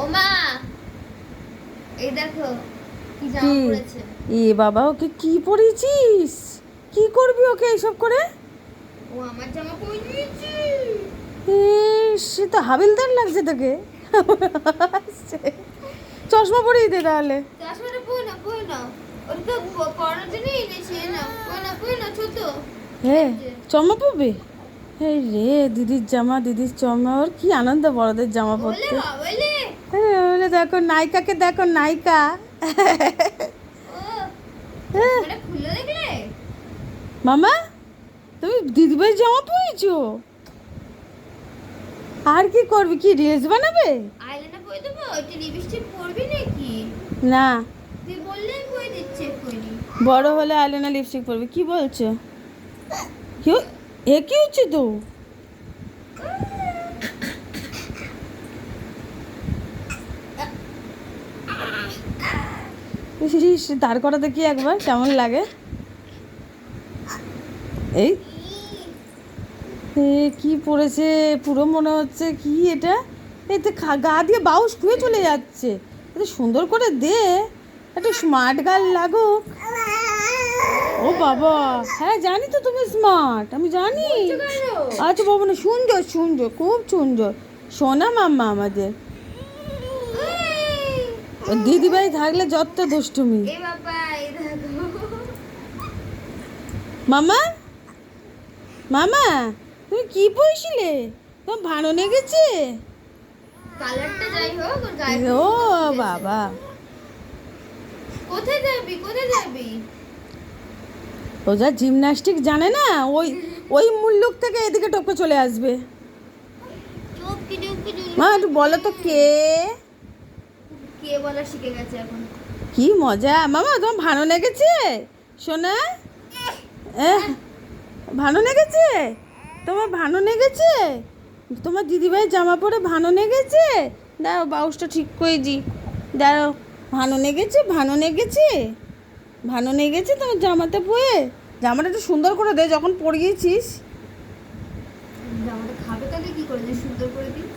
ও মা এই দেখো কি জামা কি? এ বাবা ওকে কি পরিয়েছিস কি করবি ওকে এইসব করে? ও আমার জামা পরে সে তো হাবিলদার লাগছে তোকে। চশমা পরিয়ে দে তাহলে। চশমাটা পরে না পরে না ওটা তো জন্যই এনেছি না পরে না পরে না ছোট। হ্যাঁ চমা পড়বে এই রে, দিদির জামা দিদির জামা ওর কি আনন্দ বড়দের জামা পরতে। দেখো নায়িকাকে, দেখো নায়িকা। মামা, তুমি দিদিভাই জামা পরেছো? আর কি করবি, কি রিলস বানাবে? আইলাইনার পরে দেবো ওইটা না। বড় হলে আইলাইনা লিপস্টিক পরবে, কি বলছো? কি এ কি হচ্ছে তো? দাঁড় করা দেখি একবার? কেমন লাগে? এই কি পড়েছে? পুরো মনে হচ্ছে কি এটা? এতে গা দিয়ে বাউস খুয়ে চলে যাচ্ছে। এত সুন্দর করে দে। একটু স্মার্ট গার্ল লাগুক। ও বাবা। হ্যাঁ জানি তো তুমি স্মার্ট আমি জানি। আচ্ছা বাবা না সুন্দর সুন্দর খুব সুন্দর সোনা মাম্মা আমাদের। ও দিদিভাই থাকলে যত দুষ্টুমি। মামা মামা তুমি কি পড়ছিলে? তোমার ভালো লেগেছে? কালারটা যাই হোক ও। বাবা। কোথায় যাবি কোথায় যাবি? ও যা জিমনাস্টিক জানে না ওই ওই মুল্লুক থেকে এদিকে টপকে চলে আসবে। মা একটু বলো তো কে? কে বলা শিখে গেছে এখন? কি মজা মামা তোমার ভালো লেগেছে? সোনা? ভালো লেগেছে? তোমার ভালো লেগেছে? তোমার দিদিভাই জামা পরে ভালো লেগেছে? দাঁড়াও বাউসটা ঠিক করে দি দাঁড়াও ভালো লেগেছে ভালো লেগেছে? ভানো নিয়ে গেছে তোমার জামাতে বয়ে জামাটা একটু সুন্দর করে দে, যখন পরিয়েছিস। জামাটা খাবে তাহলে কি করে? সুন্দর করে দিই।